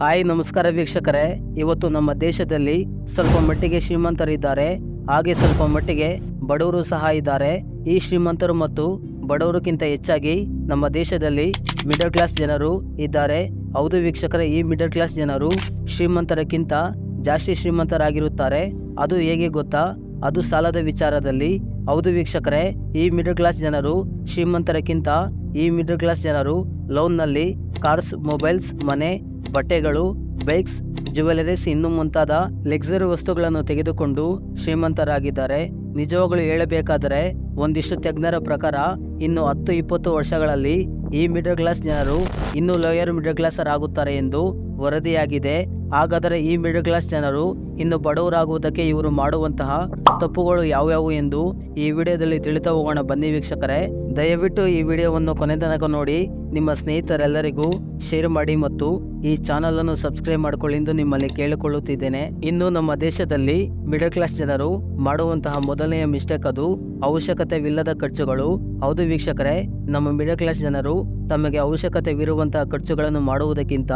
Hi, ನಮಸ್ಕಾರ ವೀಕ್ಷಕರೇ. ಇವತ್ತು ನಮ್ಮ ದೇಶದಲ್ಲಿ ಸ್ವಲ್ಪ ಮಟ್ಟಿಗೆ ಶ್ರೀಮಂತರಿದ್ದಾರೆ. ಹಾಗೆ ಸ್ವಲ್ಪ ಮಟ್ಟಿಗೆ ಬಡವರು ಸಹ ಇದ್ದಾರೆ. ಈ ಶ್ರೀಮಂತರು ಮತ್ತು ಬಡವರಿಗಿಂತ ಹೆಚ್ಚಾಗಿ ನಮ್ಮ ದೇಶದಲ್ಲಿ ಮಿಡಲ್ ಕ್ಲಾಸ್ ಜನರು ಇದ್ದಾರೆ. ಹೌದು ವೀಕ್ಷಕರೇ, ಈ ಮಿಡಲ್ ಕ್ಲಾಸ್ ಜನರು ಶ್ರೀಮಂತರಕ್ಕಿಂತ ಜಾಸ್ತಿ ಶ್ರೀಮಂತರಾಗಿರುತ್ತಾರೆ. ಅದು ಹೇಗೆ ಗೊತ್ತಾ? ಅದು ಸಾಲದ ವಿಚಾರದಲ್ಲಿ. ಹೌದು ವೀಕ್ಷಕರೇ, ಈ ಮಿಡಲ್ ಕ್ಲಾಸ್ ಜನರು ಶ್ರೀಮಂತರಕ್ಕಿಂತ ಈ ಮಿಡಲ್ ಕ್ಲಾಸ್ ಜನರು ಲೋನ್ನಲ್ಲಿ ಕಾರ್ಸ್ ಮೊಬೈಲ್ಸ್ ಮನೆ ಬಟ್ಟೆಗಳು ಬೈಕ್ಸ್ ಜ್ಯುವೆಲರೀಸ್ ಇನ್ನು ಮುಂತಾದ ಲಕ್ಸರಿ ವಸ್ತುಗಳನ್ನು ತೆಗೆದುಕೊಂಡು ಶ್ರೀಮಂತರಾಗಿದ್ದಾರೆ. ನಿಜವಾಗಲೂ ಹೇಳಬೇಕಾದರೆ ಒಂದಿಷ್ಟು ತಜ್ಞರ ಪ್ರಕಾರ ಇನ್ನು ಹತ್ತು ಇಪ್ಪತ್ತು ವರ್ಷಗಳಲ್ಲಿ ಈ ಮಿಡಲ್ ಕ್ಲಾಸ್ ಜನರು ಇನ್ನೂ ಲೋಯರ್ ಮಿಡಲ್ ಕ್ಲಾಸರ್ ಆಗುತ್ತಾರೆ ಎಂದು ವರದಿಯಾಗಿದೆ. ಹಾಗಾದರೆ ಈ ಮಿಡಲ್ ಕ್ಲಾಸ್ ಜನರು ಇನ್ನು ಬಡವರಾಗುವುದಕ್ಕೆ ಇವರು ಮಾಡುವಂತಹ ತಪ್ಪುಗಳು ಯಾವ್ಯಾವು ಎಂದು ಈ ವಿಡಿಯೋದಲ್ಲಿ ತಿಳಿತಾ ಹೋಗೋಣ ಬನ್ನಿ ವೀಕ್ಷಕರೇ. ದಯವಿಟ್ಟು ಈ ವಿಡಿಯೋವನ್ನು ಕೊನೆ ತನಕ ನೋಡಿ, ನಿಮ್ಮ ಸ್ನೇಹಿತರೆಲ್ಲರಿಗೂ ಶೇರ್ ಮಾಡಿ ಮತ್ತು ಈ ಚಾನಲ್ ಅನ್ನು ಸಬ್ಸ್ಕ್ರೈಬ್ ಮಾಡಿಕೊಳ್ಳಿ ಎಂದು ನಿಮ್ಮಲ್ಲಿ ಕೇಳಿಕೊಳ್ಳುತ್ತಿದ್ದೇನೆ. ಇನ್ನು ನಮ್ಮ ದೇಶದಲ್ಲಿ ಮಿಡಲ್ ಕ್ಲಾಸ್ ಜನರು ಮಾಡುವಂತಹ ಮೊದಲನೆಯ ಮಿಸ್ಟೇಕ್ ಅದು ಅವಶ್ಯಕತೆವಿಲ್ಲದ ಖರ್ಚುಗಳು. ಹೌದು ವೀಕ್ಷಕರೇ, ನಮ್ಮ ಮಿಡಲ್ ಕ್ಲಾಸ್ ಜನರು ತಮಗೆ ಅವಶ್ಯಕತೆವಿರುವಂತಹ ಖರ್ಚುಗಳನ್ನು ಮಾಡುವುದಕ್ಕಿಂತ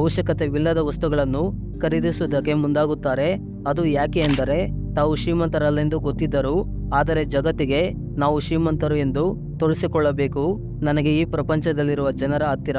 ಅವಶ್ಯಕತೆವಿಲ್ಲದ ವಸ್ತುಗಳನ್ನು ಖರೀದಿಸುವುದಕ್ಕೆ ಮುಂದಾಗುತ್ತಾರೆ. ಅದು ಯಾಕೆ ಎಂದರೆ ತಾವು ಶ್ರೀಮಂತರಲ್ಲೆಂದು ಗೊತ್ತಿದ್ದರು, ಆದರೆ ಜಗತ್ತಿಗೆ ನಾವು ಶ್ರೀಮಂತರು ಎಂದು ತೋರಿಸಿಕೊಳ್ಳಬೇಕು. ನನಗೆ ಈ ಪ್ರಪಂಚದಲ್ಲಿರುವ ಜನರ ಹತ್ತಿರ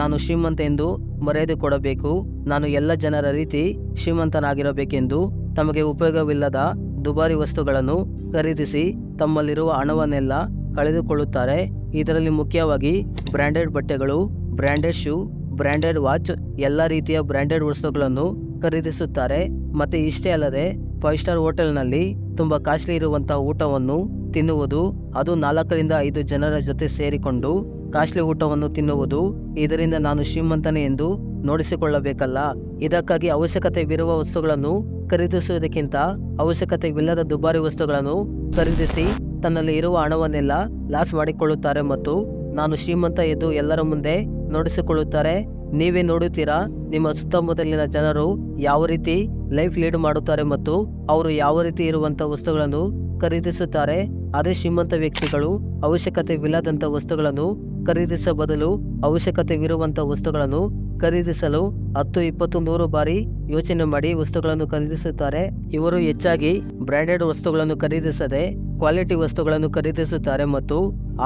ನಾನು ಶ್ರೀಮಂತ ಎಂದು ಮರೆಯದೆ ಕೊಡಬೇಕು. ನಾನು ಎಲ್ಲ ಜನರ ರೀತಿ ಶ್ರೀಮಂತನಾಗಿರಬೇಕೆಂದು ತಮಗೆ ಉಪಯೋಗವಿಲ್ಲದ ದುಬಾರಿ ವಸ್ತುಗಳನ್ನು ಖರೀದಿಸಿ ತಮ್ಮಲ್ಲಿರುವ ಹಣವನ್ನೆಲ್ಲ ಕಳೆದುಕೊಳ್ಳುತ್ತಾರೆ. ಇದರಲ್ಲಿ ಮುಖ್ಯವಾಗಿ ಬ್ರ್ಯಾಂಡೆಡ್ ಬಟ್ಟೆಗಳು ಬ್ರ್ಯಾಂಡೆಡ್ ಶೂ ಬ್ರ್ಯಾಂಡೆಡ್ ವಾಚ್, ಎಲ್ಲ ರೀತಿಯ ಬ್ರ್ಯಾಂಡೆಡ್ ವಸ್ತುಗಳನ್ನು ಖರೀದಿಸುತ್ತಾರೆ. ಮತ್ತು ಇಷ್ಟೇ ಅಲ್ಲದೆ ಫೈವ್ ಸ್ಟಾರ್ ಹೋಟೆಲ್ನಲ್ಲಿ ತುಂಬ ಕಾಸ್ಟ್ಲಿ ಇರುವಂಥ ಊಟವನ್ನು ತಿನ್ನುವುದು, ಅದು ನಾಲ್ಕರಿಂದ ಐದು ಜನರ ಜೊತೆ ಸೇರಿಕೊಂಡು ಕಾಶ್ಲಿ ಊಟವನ್ನು ತಿನ್ನುವುದು, ಇದರಿಂದ ನಾನು ಶ್ರೀಮಂತನೆ ಎಂದು ನೋಡಿಸಿಕೊಳ್ಳಬೇಕಲ್ಲ. ಇದಕ್ಕಾಗಿ ಅವಶ್ಯಕತೆವಿರುವ ವಸ್ತುಗಳನ್ನು ಖರೀದಿಸುವುದಕ್ಕಿಂತ ಅವಶ್ಯಕತೆವಿಲ್ಲದ ದುಬಾರಿ ವಸ್ತುಗಳನ್ನು ಖರೀದಿಸಿ ತನ್ನಲ್ಲಿ ಇರುವ ಹಣವನ್ನೆಲ್ಲ ಲಾಸ್ ಮಾಡಿಕೊಳ್ಳುತ್ತಾರೆ ಮತ್ತು ನಾನು ಶ್ರೀಮಂತ ಎಂದು ಎಲ್ಲರ ಮುಂದೆ ನೋಡಿಸಿಕೊಳ್ಳುತ್ತಾರೆ. ನೀವೇ ನೋಡುತ್ತೀರಾ, ನಿಮ್ಮ ಸುತ್ತಮುತ್ತಲಿನ ಜನರು ಯಾವ ರೀತಿ ಲೈಫ್ ಲೀಡ್ ಮಾಡುತ್ತಾರೆ ಮತ್ತು ಅವರು ಯಾವ ರೀತಿ ಇರುವಂಥ ವಸ್ತುಗಳನ್ನು ಖರೀದಿಸುತ್ತಾರೆ? ಅದೇ ಶ್ರೀಮಂತ ವ್ಯಕ್ತಿಗಳು ಅವಶ್ಯಕತೆವಿಲ್ಲದಂಥ ವಸ್ತುಗಳನ್ನು ಖರೀದಿಸ ಬದಲು ಅವಶ್ಯಕತೆವಿರುವಂಥ ವಸ್ತುಗಳನ್ನು ಖರೀದಿಸಲು ಹತ್ತು, ಇಪ್ಪತ್ತು, ನೂರು ಬಾರಿ ಯೋಚನೆ ಮಾಡಿ ವಸ್ತುಗಳನ್ನು ಖರೀದಿಸುತ್ತಾರೆ. ಇವರು ಹೆಚ್ಚಾಗಿ ಬ್ರ್ಯಾಂಡೆಡ್ ವಸ್ತುಗಳನ್ನು ಖರೀದಿಸದೆ ಕ್ವಾಲಿಟಿ ವಸ್ತುಗಳನ್ನು ಖರೀದಿಸುತ್ತಾರೆ ಮತ್ತು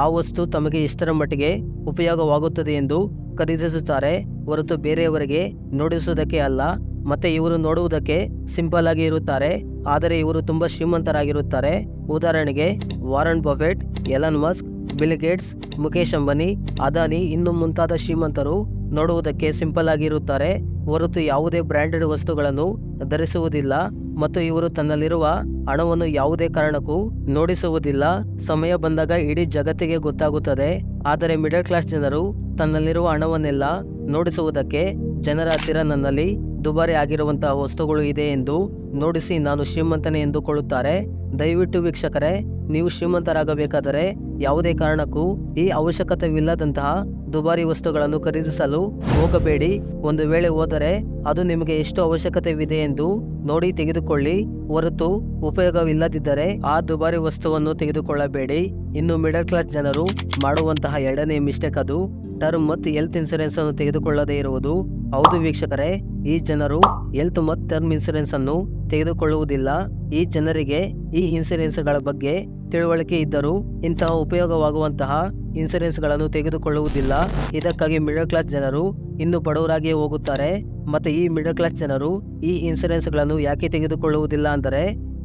ಆ ವಸ್ತು ತಮಗೆ ಎಷ್ಟರ ಮಟ್ಟಿಗೆ ಉಪಯೋಗವಾಗುತ್ತದೆ ಎಂದು ಖರೀದಿಸುತ್ತಾರೆ. ಹೊರತು ಬೇರೆಯವರಿಗೆ ನೋಡಿಸುವುದಕ್ಕೆ ಅಲ್ಲ, ಮತ್ತೆ ಇವರು ನೋಡುವುದಕ್ಕೆ ಸಿಂಪಲ್ ಆಗಿ ಇರುತ್ತಾರೆ. ಆದರೆ ಇವರು ತುಂಬ ಶ್ರೀಮಂತರಾಗಿರುತ್ತಾರೆ. ಉದಾಹರಣೆಗೆ, Warren Buffett, Elon Musk, Bill Gates Mukesh Ambani, Adani ಇನ್ನು ಮುಂತಾದ ಶ್ರೀಮಂತರು ನೋಡುವುದಕ್ಕೆ ಸಿಂಪಲ್ ಆಗಿರುತ್ತಾರೆ. ಹೊರತು ಯಾವುದೇ ಬ್ರ್ಯಾಂಡೆಡ್ ವಸ್ತುಗಳನ್ನು ಧರಿಸುವುದಿಲ್ಲ ಮತ್ತು ಇವರು ತನ್ನಲ್ಲಿರುವ ಹಣವನ್ನು ಯಾವುದೇ ಕಾರಣಕ್ಕೂ ನೋಡಿಸುವುದಿಲ್ಲ. ಸಮಯ ಬಂದಾಗ ಇಡೀ ಜಗತ್ತಿಗೆ ಗೊತ್ತಾಗುತ್ತದೆ. ಆದರೆ ಮಿಡಲ್ ಕ್ಲಾಸ್ ಜನರು ತನ್ನಲ್ಲಿರುವ ಹಣವನ್ನೆಲ್ಲ ನೋಡಿಸುವುದಕ್ಕೆ ಜನರ ಹತ್ತಿರ ನನ್ನಲ್ಲಿ ದುಬಾರಿ ಆಗಿರುವಂತಹ ವಸ್ತುಗಳು ಇದೆ ಎಂದು ನೋಡಿಸಿ ನಾನು ಶ್ರೀಮಂತನೇ ಎಂದುಕೊಳ್ಳುತ್ತಾರೆ. ದಯವಿಟ್ಟು ವೀಕ್ಷಕರೇ, ನೀವು ಶ್ರೀಮಂತರಾಗಬೇಕಾದರೆ ಯಾವುದೇ ಕಾರಣಕ್ಕೂ ಈ ಅವಶ್ಯಕತೆವಿಲ್ಲದಂತಹ ದುಬಾರಿ ವಸ್ತುಗಳನ್ನು ಖರೀದಿಸಲು ಹೋಗಬೇಡಿ. ಒಂದು ವೇಳೆ ಹೋದರೆ ಅದು ನಿಮಗೆ ಎಷ್ಟು ಅವಶ್ಯಕತೆವಿದೆ ಎಂದು ನೋಡಿ ತೆಗೆದುಕೊಳ್ಳಿ. ಹೊರತು ಉಪಯೋಗವಿಲ್ಲದಿದ್ದರೆ ಆ ದುಬಾರಿ ವಸ್ತುವನ್ನು ತೆಗೆದುಕೊಳ್ಳಬೇಡಿ. ಇನ್ನು ಮಿಡಲ್ ಕ್ಲಾಸ್ ಜನರು ಮಾಡುವಂತಹ ಎರಡನೇ ಮಿಸ್ಟೇಕ್ ಅದು. ಟರ್ಮ್ ಮತ್ತು ಹೆಲ್ತ್ ಇನ್ಸೂರೆನ್ಸ್ ಅನ್ನು ತೆಗೆದುಕೊಳ್ಳದೇ ಇರುವುದು. ಹೌದು ವೀಕ್ಷಕರೇ ಈ ಜನರು ಹೆಲ್ತ್ ಮತ್ತು ಟರ್ಮ್ ಇನ್ಸೂರೆನ್ಸ್ ಅನ್ನು ತೆಗೆದುಕೊಳ್ಳುವುದಿಲ್ಲ. ಈ ಜನರಿಗೆ ಈ ಇನ್ಸೂರೆನ್ಸ್ಗಳ ಬಗ್ಗೆ ತಿಳುವಳಿಕೆ ಇದ್ದರೂ ಇಂತಹ ಉಪಯೋಗವಾಗುವಂತಹ ಇನ್ಸೂರೆನ್ಸ್ಗಳನ್ನು ತೆಗೆದುಕೊಳ್ಳುವುದಿಲ್ಲ. ಇದಕ್ಕಾಗಿ ಮಿಡಲ್ ಕ್ಲಾಸ್ ಜನರು ಇನ್ನು ಬಡವರಾಗಿಯೇ ಹೋಗುತ್ತಾರೆ. ಮತ್ತು ಈ ಮಿಡಲ್ ಕ್ಲಾಸ್ ಜನರು ಈ ಇನ್ಸೂರೆನ್ಸ್ಗಳನ್ನು ಯಾಕೆ ತೆಗೆದುಕೊಳ್ಳುವುದಿಲ್ಲ ಅಂದರೆ,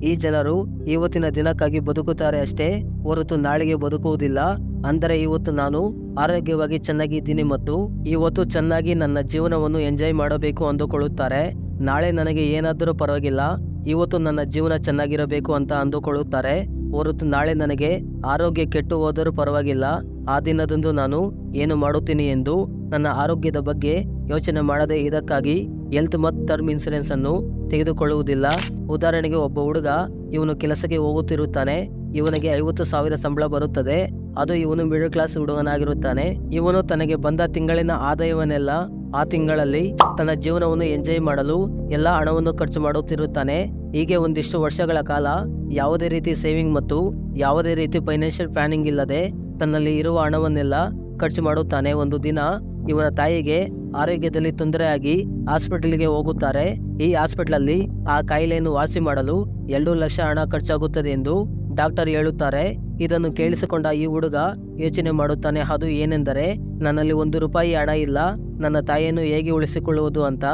ಈ ಜನರು ಇವತ್ತಿನ ದಿನಕ್ಕಾಗಿ ಬದುಕುತ್ತಾರೆ ಅಷ್ಟೇ, ಹೊರತು ನಾಳೆಗೆ ಬದುಕುವುದಿಲ್ಲ. ಅಂದರೆ ಇವತ್ತು ನಾನು ಆರೋಗ್ಯವಾಗಿ ಚೆನ್ನಾಗಿದ್ದೀನಿ ಮತ್ತು ಇವತ್ತು ಚೆನ್ನಾಗಿ ನನ್ನ ಜೀವನವನ್ನು ಎಂಜಾಯ್ ಮಾಡಬೇಕು ಅಂದುಕೊಳ್ಳುತ್ತಾರೆ. ನಾಳೆ ನನಗೆ ಏನಾದರೂ ಪರವಾಗಿಲ್ಲ. ಇವತ್ತು ನನ್ನ ಜೀವನ ಚೆನ್ನಾಗಿರಬೇಕು ಅಂತ ಅಂದುಕೊಳ್ಳುತ್ತಾರೆ. ಹೊರತು ನಾಳೆ ನನಗೆ ಆರೋಗ್ಯ ಕೆಟ್ಟು ಹೋದರೂ ಪರವಾಗಿಲ್ಲ. ಆ ದಿನದಂದು ನಾನು ಏನು ಮಾಡುತ್ತೀನಿ ಎಂದು ನನ್ನ ಆರೋಗ್ಯದ ಬಗ್ಗೆ ಯೋಚನೆ ಮಾಡದೆ ಇದಕ್ಕಾಗಿ ಹೆಲ್ತ್ ಮತ್ತು ಟರ್ಮ್ ಇನ್ಸೂರೆನ್ಸ್ ಅನ್ನು ತೆಗೆದುಕೊಳ್ಳುವುದಿಲ್ಲ. ಉದಾಹರಣೆಗೆ ಒಬ್ಬ ಹುಡುಗ ಇವನು ಕೆಲಸಕ್ಕೆ ಹೋಗುತ್ತಿರುತ್ತಾನೆ. ಇವನಿಗೆ ಐವತ್ತು ಸಾವಿರ ಸಂಬಳ ಬರುತ್ತದೆ. ಅದು ಇವನು ಮಿಡಲ್ ಕ್ಲಾಸ್ ಹುಡುಗನಾಗಿರುತ್ತಾನೆ. ಇವನು ತನಗೆ ಬಂದ ತಿಂಗಳಿನ ಆದಾಯವನ್ನೆಲ್ಲ ಆ ತಿಂಗಳಲ್ಲಿ ತನ್ನ ಜೀವನವನ್ನು ಎಂಜಾಯ್ ಮಾಡಲು ಎಲ್ಲ ಹಣವನ್ನು ಖರ್ಚು ಮಾಡುತ್ತಿರುತ್ತಾನೆ. ಹೀಗೆ ಒಂದಿಷ್ಟು ವರ್ಷಗಳ ಕಾಲ ಯಾವುದೇ ರೀತಿ ಸೇವಿಂಗ್ ಮತ್ತು ಯಾವುದೇ ರೀತಿ ಫೈನಾನ್ಷಿಯಲ್ ಪ್ಲಾನಿಂಗ್ ಇಲ್ಲದೆ ತನ್ನಲ್ಲಿ ಇರುವ ಹಣವನ್ನೆಲ್ಲ ಖರ್ಚು ಮಾಡುತ್ತಾನೆ. ಒಂದು ದಿನ ಇವನ ತಾಯಿಗೆ ಆರೋಗ್ಯದಲ್ಲಿ ತೊಂದರೆಯಾಗಿ ಹಾಸ್ಪಿಟಲ್ಗೆ ಹೋಗುತ್ತಾರೆ. ಈ ಹಾಸ್ಪಿಟ್ಲಲ್ಲಿ ಆ ಕಾಯಿಲೆಯನ್ನು ವಾಸಿ ಮಾಡಲು ಎರಡು ಲಕ್ಷ ಹಣ ಖರ್ಚಾಗುತ್ತದೆ ಎಂದು ಡಾಕ್ಟರ್ ಹೇಳುತ್ತಾರೆ. ಇದನ್ನು ಕೇಳಿಸಿಕೊಂಡ ಈ ಹುಡುಗ ಯೋಚನೆ ಮಾಡುತ್ತಾನೆ, ಅದು ಏನೆಂದರೆ, ನನ್ನಲ್ಲಿ ಒಂದು ರೂಪಾಯಿ ಹಣ ಇಲ್ಲ, ನನ್ನ ತಾಯಿಯನ್ನು ಹೇಗೆ ಉಳಿಸಿಕೊಳ್ಳುವುದು ಅಂತ.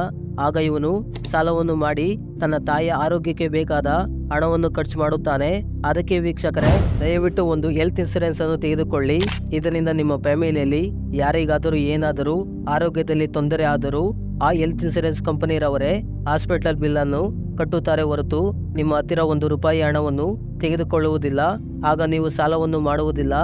ಆಗ ಇವನು ಸಾಲವನ್ನು ಮಾಡಿ ತನ್ನ ತಾಯಿಯ ಆರೋಗ್ಯಕ್ಕೆ ಬೇಕಾದ ಹಣವನ್ನು ಖರ್ಚು ಮಾಡುತ್ತಾನೆ. ಅದಕ್ಕೆ ವೀಕ್ಷಕರೇ, ದಯವಿಟ್ಟು ಒಂದು ಹೆಲ್ತ್ ಇನ್ಸೂರೆನ್ಸ್ ಅನ್ನು ತೆಗೆದುಕೊಳ್ಳಿ. ಇದರಿಂದ ನಿಮ್ಮ ಫ್ಯಾಮಿಲಿಯಲ್ಲಿ ಯಾರಿಗಾದರೂ ಏನಾದರೂ ಆರೋಗ್ಯದಲ್ಲಿ ತೊಂದರೆ ಆದರೂ ಆ ಹೆಲ್ತ್ ಇನ್ಸೂರೆನ್ಸ್ ಕಂಪನಿರವರೇ ಹಾಸ್ಪಿಟಲ್ ಬಿಲ್ ಅನ್ನು ಕಟ್ಟುತ್ತಾರೆ ಹೊರತು ನಿಮ್ಮ ಹತ್ತಿರ ಒಂದು ರೂಪಾಯಿ ಹಣವನ್ನು ತೆಗೆದುಕೊಳ್ಳುವುದಿಲ್ಲ. ಆಗ ನೀವು ಸಾಲವನ್ನು ಮಾಡುವುದಿಲ್ಲ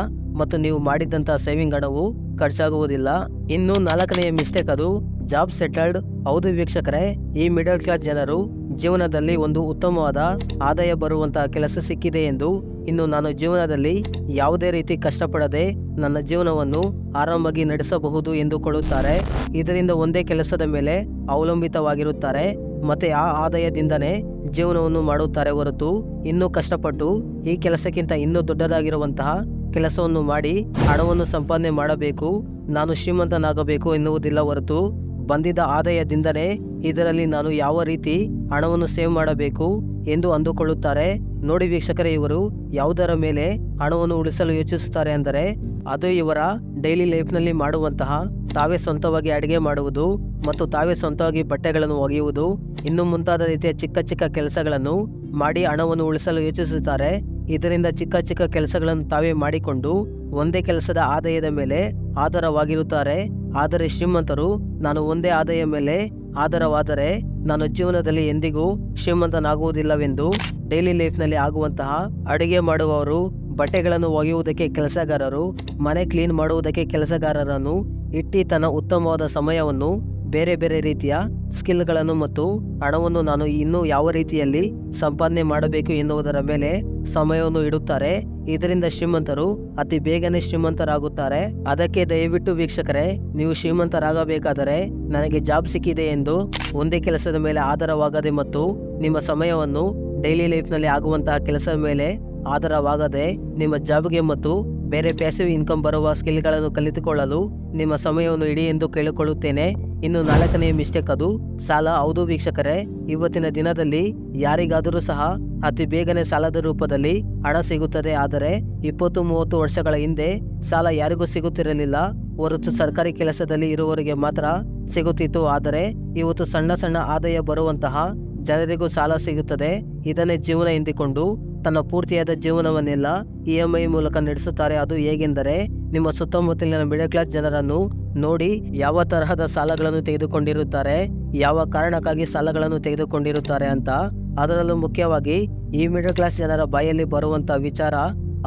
ಮತ್ತು ನೀವು ಮಾಡಿದಂತಹ ಸೇವಿಂಗ್ ಹಣವು ಖರ್ಚಾಗುವುದಿಲ್ಲ. ಇನ್ನು ನಾಲ್ಕನೆಯ ಮಿಸ್ಟೇಕ್ ಅದು ಜಾಬ್ ಸೆಟಲ್ಡ್ ಹೌದು ವೀಕ್ಷಕರೇ, ಈ ಮಿಡಲ್ ಕ್ಲಾಸ್ ಜನರು ಜೀವನದಲ್ಲಿ ಒಂದು ಉತ್ತಮವಾದ ಆದಾಯ ಬರುವಂತಹ ಕೆಲಸ ಸಿಕ್ಕಿದೆ ಎಂದು ಇನ್ನು ನಾನು ಜೀವನದಲ್ಲಿ ಯಾವುದೇ ರೀತಿ ಕಷ್ಟಪಡದೆ ನನ್ನ ಜೀವನವನ್ನು ಆರಾಮಾಗಿ ನಡೆಸಬಹುದು ಎಂದುಕೊಳ್ಳುತ್ತಾರೆ. ಇದರಿಂದ ಒಂದೇ ಕೆಲಸದ ಮೇಲೆ ಅವಲಂಬಿತವಾಗಿರುತ್ತಾರೆ. ಮತ್ತೆ ಆ ಆದಾಯದಿಂದನೇ ಜೀವನವನ್ನು ಮಾಡುತ್ತಾರೆ ಹೊರತು ಇನ್ನೂ ಕಷ್ಟಪಟ್ಟು ಈ ಕೆಲಸಕ್ಕಿಂತ ಇನ್ನೂ ದೊಡ್ಡದಾಗಿರುವಂತಹ ಕೆಲಸವನ್ನು ಮಾಡಿ ಹಣವನ್ನು ಸಂಪಾದನೆ ಮಾಡಬೇಕು, ನಾನು ಶ್ರೀಮಂತನಾಗಬೇಕು ಎನ್ನುವುದಿಲ್ಲ ಹೊರತು ಬಂದಿದ್ದ ಆದಾಯದಿಂದನೇ ಇದರಲ್ಲಿ ನಾನು ಯಾವ ರೀತಿ ಹಣವನ್ನು ಸೇವ್ ಮಾಡಬೇಕು ಎಂದು ಅಂದುಕೊಳ್ಳುತ್ತಾರೆ. ನೋಡಿ ವೀಕ್ಷಕರೇ, ಇವರು ಯಾವುದರ ಮೇಲೆ ಹಣವನ್ನು ಉಳಿಸಲು ಯೋಚಿಸುತ್ತಾರೆ ಅಂದರೆ ಅದು ಇವರ ಡೈಲಿ ಲೈಫ್ನಲ್ಲಿ ಮಾಡುವಂತಹ ತಾವೇ ಸ್ವಂತವಾಗಿ ಅಡುಗೆ ಮಾಡುವುದು ಮತ್ತು ತಾವೇ ಸ್ವಂತವಾಗಿ ಬಟ್ಟೆಗಳನ್ನು ಒಗೆಯುವುದು ಇನ್ನು ಮುಂತಾದ ರೀತಿಯ ಚಿಕ್ಕ ಚಿಕ್ಕ ಕೆಲಸಗಳನ್ನು ಮಾಡಿ ಹಣವನ್ನು ಉಳಿಸಲು ಯೋಚಿಸುತ್ತಾರೆ. ಇದರಿಂದ ಚಿಕ್ಕ ಚಿಕ್ಕ ಕೆಲಸಗಳನ್ನು ತಾವೇ ಮಾಡಿಕೊಂಡು ಒಂದೇ ಕೆಲಸದ ಆದಾಯದ ಮೇಲೆ ಆಧಾರವಾಗಿರುತ್ತಾರೆ. ಆದರೆ ಶ್ರೀಮಂತರು, ನಾನು ಒಂದೇ ಆದಾಯ ಮೇಲೆ ಆಧಾರವಾದರೆ ನಾನು ಜೀವನದಲ್ಲಿ ಎಂದಿಗೂ ಶ್ರೀಮಂತನಾಗುವುದಿಲ್ಲವೆಂದು ಡೈಲಿ ಲೈಫ್ನಲ್ಲಿ ಆಗುವಂತಹ ಅಡುಗೆ ಮಾಡುವವರು, ಬಟ್ಟೆಗಳನ್ನು ಒಗೆಯುವುದಕ್ಕೆ ಕೆಲಸಗಾರರು, ಮನೆ ಕ್ಲೀನ್ ಮಾಡುವುದಕ್ಕೆ ಕೆಲಸಗಾರರನ್ನು ಇಟ್ಟಿ ತನ್ನ ಉತ್ತಮವಾದ ಸಮಯವನ್ನು ಬೇರೆ ಬೇರೆ ರೀತಿಯ ಸ್ಕಿಲ್ಗಳನ್ನು ಮತ್ತು ಹಣವನ್ನು ನಾನು ಇನ್ನೂ ಯಾವ ರೀತಿಯಲ್ಲಿ ಸಂಪಾದನೆ ಮಾಡಬೇಕು ಎನ್ನುವುದರ ಮೇಲೆ ಸಮಯವನ್ನು ಇಡುತ್ತಾರೆ. ಇದರಿಂದ ಶ್ರೀಮಂತರು ಅತಿ ಬೇಗನೆ ಶ್ರೀಮಂತರಾಗುತ್ತಾರೆ. ಅದಕ್ಕೆ ದಯವಿಟ್ಟು ವೀಕ್ಷಕರೇ, ನೀವು ಶ್ರೀಮಂತರಾಗಬೇಕಾದರೆ ನನಗೆ ಜಾಬ್ ಸಿಕ್ಕಿದೆ ಎಂದು ಒಂದೇ ಕೆಲಸದ ಮೇಲೆ ಆಧಾರವಾಗದೆ ಮತ್ತು ನಿಮ್ಮ ಸಮಯವನ್ನು ಡೈಲಿ ಲೈಫ್ನಲ್ಲಿ ಆಗುವಂತಹ ಕೆಲಸದ ಮೇಲೆ ಆಧಾರವಾಗದೆ ನಿಮ್ಮ ಜಾಬ್ಗೆ ಮತ್ತು ಬೇರೆ ಪ್ಯಾಸಿವ್ ಇನ್ಕಮ್ ಬರುವ ಸ್ಕಿಲ್ಗಳನ್ನು ಕಲಿತುಕೊಳ್ಳಲು ನಿಮ್ಮ ಸಮಯವನ್ನು ಇಡಿ ಎಂದು ಕೇಳಿಕೊಳ್ಳುತ್ತೇನೆ. ಇನ್ನು ನಾಲ್ಕನೆಯ ಮಿಸ್ಟೇಕ್ ಅದು. ಸಾಲ ಹೌದು ವೀಕ್ಷಕರೇ, ಇವತ್ತಿನ ದಿನದಲ್ಲಿ ಯಾರಿಗಾದರೂ ಸಹ ಅತಿ ಬೇಗನೆ ಸಾಲದ ರೂಪದಲ್ಲಿ ಹಣ ಸಿಗುತ್ತದೆ. ಆದರೆ ಇಪ್ಪತ್ತು ಮೂವತ್ತು ವರ್ಷಗಳ ಹಿಂದೆ ಸಾಲ ಯಾರಿಗೂ ಸಿಗುತ್ತಿರಲಿಲ್ಲ. ಹೊರತು ಸರ್ಕಾರಿ ಕೆಲಸದಲ್ಲಿ ಇರುವವರಿಗೆ ಮಾತ್ರ ಸಿಗುತ್ತಿತ್ತು. ಆದರೆ ಇವತ್ತು ಸಣ್ಣ ಸಣ್ಣ ಆದಾಯ ಬರುವಂತಹ ಜನರಿಗೂ ಸಾಲ ಸಿಗುತ್ತದೆ. ಇದನ್ನೇ ಜೀವನ ಎಂದಿಕೊಂಡು ತನ್ನ ಪೂರ್ತಿಯಾದ ಜೀವನವನ್ನೆಲ್ಲ ಇ ಎಂ ಐ ಮೂಲಕ ನಡೆಸುತ್ತಾರೆ. ಅದು ಹೇಗೆಂದರೆ ನಿಮ್ಮ ಸುತ್ತಮುತ್ತಲಿನ ಮಿಡಲ್ ಕ್ಲಾಸ್ ಜನರನ್ನು ನೋಡಿ ಯಾವ ತರಹದ ಸಾಲಗಳನ್ನು ತೆಗೆದುಕೊಂಡಿರುತ್ತಾರೆ, ಯಾವ ಕಾರಣಕ್ಕಾಗಿ ಸಾಲಗಳನ್ನು ತೆಗೆದುಕೊಂಡಿರುತ್ತಾರೆ ಅಂತ. ಅದರಲ್ಲೂ ಮುಖ್ಯವಾಗಿ ಈ ಮಿಡಲ್ ಕ್ಲಾಸ್ ಜನರ ಬಾಯಲ್ಲಿ ಬರುವಂತ ವಿಚಾರ,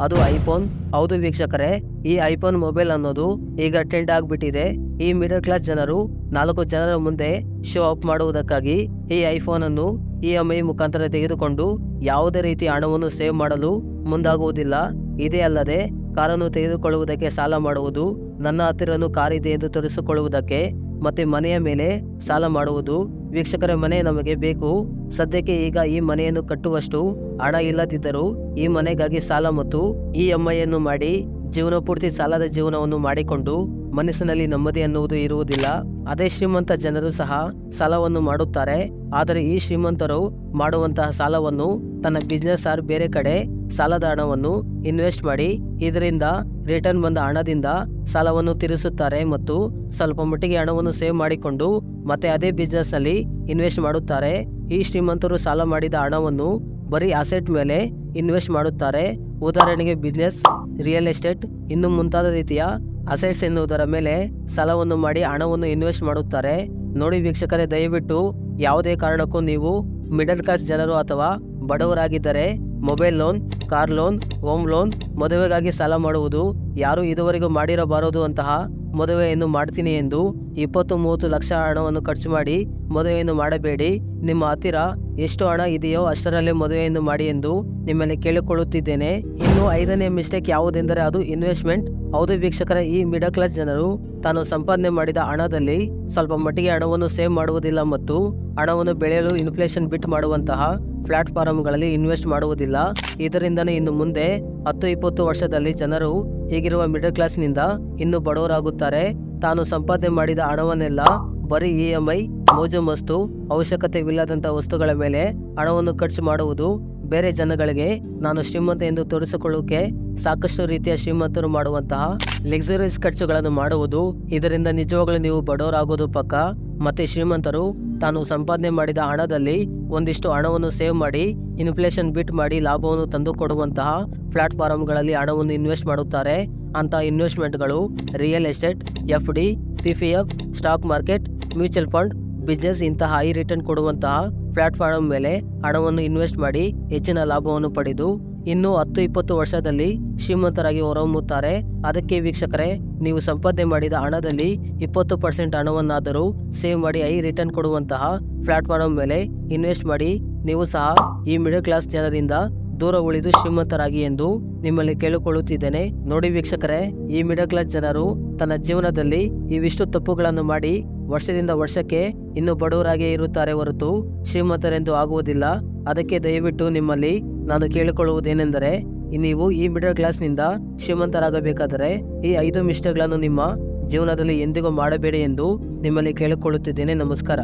ಅದು ಐಫೋನ್ ಹೌದು ವೀಕ್ಷಕರೇ, ಈ ಐಫೋನ್ ಮೊಬೈಲ್ ಅನ್ನೋದು ಈಗ ಟ್ರೆಂಡ್ ಆಗಿಬಿಟ್ಟಿದೆ. ಈ ಮಿಡಲ್ ಕ್ಲಾಸ್ ಜನರು ನಾಲ್ಕು ಜನರ ಮುಂದೆ ಶೋ ಅಪ್ ಮಾಡುವುದಕ್ಕಾಗಿ ಈ ಐಫೋನ್ ಅನ್ನು ಇ ಎಂ ಐ ಮುಖಾಂತರ ತೆಗೆದುಕೊಂಡು ಯಾವುದೇ ರೀತಿ ಹಣವನ್ನು ಸೇವ್ ಮಾಡಲು ಮುಂದಾಗುವುದಿಲ್ಲ. ಇದೇ ಅಲ್ಲದೆ ಕಾರನ್ನು ತೆಗೆದುಕೊಳ್ಳುವುದಕ್ಕೆ ಸಾಲ ಮಾಡುವುದು ನನ್ನ ಹತ್ತಿರನೂ ಕಾರಿದೆ ಎಂದು ತೋರಿಸಿಕೊಳ್ಳುವುದಕ್ಕೆ ಮತ್ತೆ ಮನೆಯ ಮೇಲೆ ಸಾಲ ಮಾಡುವುದು ವೀಕ್ಷಕರ ಮನೆ ನಮಗೆ ಬೇಕು. ಸದ್ಯಕ್ಕೆ ಈಗ ಈ ಮನೆಯನ್ನು ಕಟ್ಟುವಷ್ಟು ಹಣ ಇಲ್ಲದಿದ್ದರೂ ಈ ಮನೆಗಾಗಿ ಸಾಲ ಮತ್ತು ಈ ಎಂ ಐಯನ್ನು ಮಾಡಿ ಜೀವನ ಪೂರ್ತಿ ಸಾಲದ ಜೀವನವನ್ನು ಮಾಡಿಕೊಂಡು ಮನಸ್ಸಿನಲ್ಲಿ ನೆಮ್ಮದಿ ಅನ್ನುವುದು ಇರುವುದಿಲ್ಲ. ಅದೇ ಶ್ರೀಮಂತ ಜನರು ಸಹ ಸಾಲವನ್ನು ಮಾಡುತ್ತಾರೆ. ಆದರೆ ಈ ಶ್ರೀಮಂತರು ಮಾಡುವಂತಹ ಸಾಲವನ್ನು ತನ್ನ ಬಿಸ್ನೆಸ್ ಆರ್ ಬೇರೆ ಕಡೆ ಸಾಲದ ಹಣವನ್ನು ಇನ್ವೆಸ್ಟ್ ಮಾಡಿ ಇದರಿಂದ ರಿಟರ್ನ್ ಬಂದ ಹಣದಿಂದ ಸಾಲವನ್ನು ತೀರಿಸುತ್ತಾರೆ ಮತ್ತು ಸ್ವಲ್ಪ ಮಟ್ಟಿಗೆ ಹಣವನ್ನು ಸೇವ್ ಮಾಡಿಕೊಂಡು ಮತ್ತೆ ಅದೇ ಬಿಸ್ನೆಸ್ನಲ್ಲಿ ಇನ್ವೆಸ್ಟ್ ಮಾಡುತ್ತಾರೆ. ಈ ಶ್ರೀಮಂತರು ಸಾಲ ಮಾಡಿದ ಹಣವನ್ನು ಬರೀ ಅಸೆಟ್ ಮೇಲೆ ಇನ್ವೆಸ್ಟ್ ಮಾಡುತ್ತಾರೆ. ಉದಾಹರಣೆಗೆ ಬಿಸ್ನೆಸ್ ರಿಯಲ್ ಎಸ್ಟೇಟ್ ಇನ್ನು ಮುಂತಾದ ರೀತಿಯ ಅಸೆಟ್ಸ್ ಎನ್ನುವುದರ ಮೇಲೆ ಸಾಲವನ್ನು ಮಾಡಿ ಹಣವನ್ನು ಇನ್ವೆಸ್ಟ್ ಮಾಡುತ್ತಾರೆ. ನೋಡಿ ವೀಕ್ಷಕರೇ, ದಯವಿಟ್ಟು ಯಾವುದೇ ಕಾರಣಕ್ಕೂ ನೀವು ಮಿಡಲ್ ಕ್ಲಾಸ್ ಜನರು ಅಥವಾ ಬಡವರಾಗಿದ್ದರೆ mobile loan car loan, home loan, ಮದುವೆಗಾಗಿ ಸಾಲ ಮಾಡುವುದು ಯಾರು ಇದುವರೆಗೂ ಮಾಡಿರಬಾರದು ಅಂತಹ ಮದುವೆಯನ್ನು ಮಾಡ್ತೀನಿ ಎಂದು ಇಪ್ಪತ್ತು ಮೂವತ್ತು ಲಕ್ಷ ಹಣವನ್ನು ಖರ್ಚು ಮಾಡಿ ಮದುವೆಯನ್ನು ಮಾಡಬೇಡಿ. ನಿಮ್ಮ ಹತ್ತಿರ ಎಷ್ಟು ಹಣ ಇದೆಯೋ ಅಷ್ಟರಲ್ಲೇ ಮದುವೆಯನ್ನು ಮಾಡಿ ಎಂದು ನಿಮ್ಮಲ್ಲಿ ಕೇಳಿಕೊಳ್ಳುತ್ತಿದ್ದೇನೆ. ಇನ್ನು ಐದನೇ ಮಿಸ್ಟೇಕ್ ಯಾವುದೆಂದರೆ ಅದು ಇನ್ವೆಸ್ಟ್ಮೆಂಟ್. ಹೌದು ವೀಕ್ಷಕರ, ಈ ಮಿಡಲ್ ಕ್ಲಾಸ್ ಜನರು ತಾನು ಸಂಪಾದನೆ ಮಾಡಿದ ಹಣದಲ್ಲಿ ಸ್ವಲ್ಪ ಮಟ್ಟಿಗೆ ಹಣವನ್ನು ಸೇವ್ ಮಾಡುವುದಿಲ್ಲ ಮತ್ತು ಹಣವನ್ನು ಬೆಳೆಯಲು ಇನ್ಫ್ಲೇಷನ್ ಬಿಟ್ ಮಾಡುವಂತಹ ಪ್ಲಾಟ್ಫಾರ್ಮ್ಗಳಲ್ಲಿ ಇನ್ವೆಸ್ಟ್ ಮಾಡುವುದಿಲ್ಲ. ಇದರಿಂದನೇ ಇನ್ನು ಮುಂದೆ ಹತ್ತು ಇಪ್ಪತ್ತು ವರ್ಷದಲ್ಲಿ ಜನರು ಈಗಿರುವ ಮಿಡಲ್ ಕ್ಲಾಸ್ನಿಂದ ಇನ್ನು ಬಡವರಾಗುತ್ತಾರೆ. ತಾನು ಸಂಪಾದನೆ ಮಾಡಿದ ಹಣವನ್ನೆಲ್ಲ ಬರೀ ಇ ಎಂ ಐ, ಮೋಜು ಮಸ್ತು, ಅವಶ್ಯಕತೆವಿಲ್ಲದಂಥ ವಸ್ತುಗಳ ಮೇಲೆ ಹಣವನ್ನು ಖರ್ಚು ಮಾಡುವುದು ಬೇರೆ ಜನಗಳಿಗೆ ನಾನು ಶ್ರೀಮಂತ ಎಂದು ತೋರಿಸಿಕೊಳ್ಳೋಕೆ ಸಾಕಷ್ಟು ರೀತಿಯ ಶ್ರೀಮಂತರು ಮಾಡುವಂತಹ ಲಕ್ಸುರಿಯಸ್ ಖರ್ಚುಗಳನ್ನು ಮಾಡುವುದು. ಇದರಿಂದ ನಿಜವಾಗ್ಲೂ ನೀವು ಬಡವರಾಗೋದು ಪಕ್ಕ? ಮತ್ತೆ ಶ್ರೀಮಂತರು ತಾನು ಸಂಪಾದನೆ ಮಾಡಿದ ಹಣದಲ್ಲಿ ಒಂದಿಷ್ಟು ಹಣವನ್ನು ಸೇವ್ ಮಾಡಿ, ಇನ್ಫ್ಲೇಷನ್ ಬಿಟ್ ಮಾಡಿ ಲಾಭವನ್ನು ತಂದು ಕೊಡುವಂತಹ ಪ್ಲಾಟ್ಫಾರ್ಮ್ಗಳಲ್ಲಿ ಹಣವನ್ನು ಇನ್ವೆಸ್ಟ್ ಮಾಡುತ್ತಾರೆ. ಅಂತ ಇನ್ವೆಸ್ಟ್ಮೆಂಟ್ಗಳು real estate, F D, P P F, stock market, mutual fund, business ಇಂತಹ ಹೈ ರಿಟರ್ನ್ ಕೊಡುವಂತಹ ಪ್ಲಾಟ್ಫಾರ್ಮ್ ಮೇಲೆ ಹಣವನ್ನು ಇನ್ವೆಸ್ಟ್ ಮಾಡಿ ಹೆಚ್ಚಿನ ಲಾಭವನ್ನು ಪಡೆದು, ಇನ್ನು ಹತ್ತು ಇಪ್ಪತ್ತು ವರ್ಷದಲ್ಲಿ ಶ್ರೀಮಂತರಾಗಿ ಹೊರಹೊಮ್ಮುತ್ತಾರೆ. ಅದಕ್ಕೆ ವೀಕ್ಷಕರೇ, ನೀವು ಸಂಪಾದನೆ ಮಾಡಿದ ಹಣದಲ್ಲಿ ಇಪ್ಪತ್ತು ಪರ್ಸೆಂಟ್ ಹಣವನ್ನಾದರೂ ಸೇವ್ ಮಾಡಿ ಐ ರಿಟರ್ನ್ ಕೊಡುವಂತಹ ಪ್ಲಾಟ್ಫಾರ್ಮ್ ಮೇಲೆ ಇನ್ವೆಸ್ಟ್ ಮಾಡಿ, ನೀವು ಸಹ ಈ ಮಿಡಲ್ ಕ್ಲಾಸ್ ಜನರಿಂದ ದೂರ ಉಳಿದು ಶ್ರೀಮಂತರಾಗಿ ಎಂದು ನಿಮ್ಮಲ್ಲಿ ಕೇಳಿಕೊಳ್ಳುತ್ತಿದ್ದೇನೆ. ನೋಡಿ ವೀಕ್ಷಕರೇ, ಈ ಮಿಡಲ್ ಕ್ಲಾಸ್ ಜನರು ತನ್ನ ಜೀವನದಲ್ಲಿ ಇವಿಷ್ಟು ತಪ್ಪುಗಳನ್ನು ಮಾಡಿ ವರ್ಷದಿಂದ ವರ್ಷಕ್ಕೆ ಇನ್ನು ಬಡವರಾಗಿಯೇ ಇರುತ್ತಾರೆ ಹೊರತು ಶ್ರೀಮಂತರೆಂದು ಆಗುವುದಿಲ್ಲ. ಅದಕ್ಕೆ ದಯವಿಟ್ಟು ನಿಮ್ಮಲ್ಲಿ ನಾನು ಕೇಳಿಕೊಳ್ಳುವುದೇನೆಂದರೆ ನೀವು ಈ ಮಿಡಲ್ ಕ್ಲಾಸ್ನಿಂದ ಶ್ರೀಮಂತರಾಗಬೇಕಾದರೆ ಈ ಐದು ಮಿಸ್ಟೇಕ್ಗಳನ್ನು ನಿಮ್ಮ ಜೀವನದಲ್ಲಿ ಎಂದಿಗೂ ಮಾಡಬೇಡಿ ಎಂದು ನಿಮ್ಮಲ್ಲಿ ಕೇಳಿಕೊಳ್ಳುತ್ತಿದ್ದೇನೆ. ನಮಸ್ಕಾರ.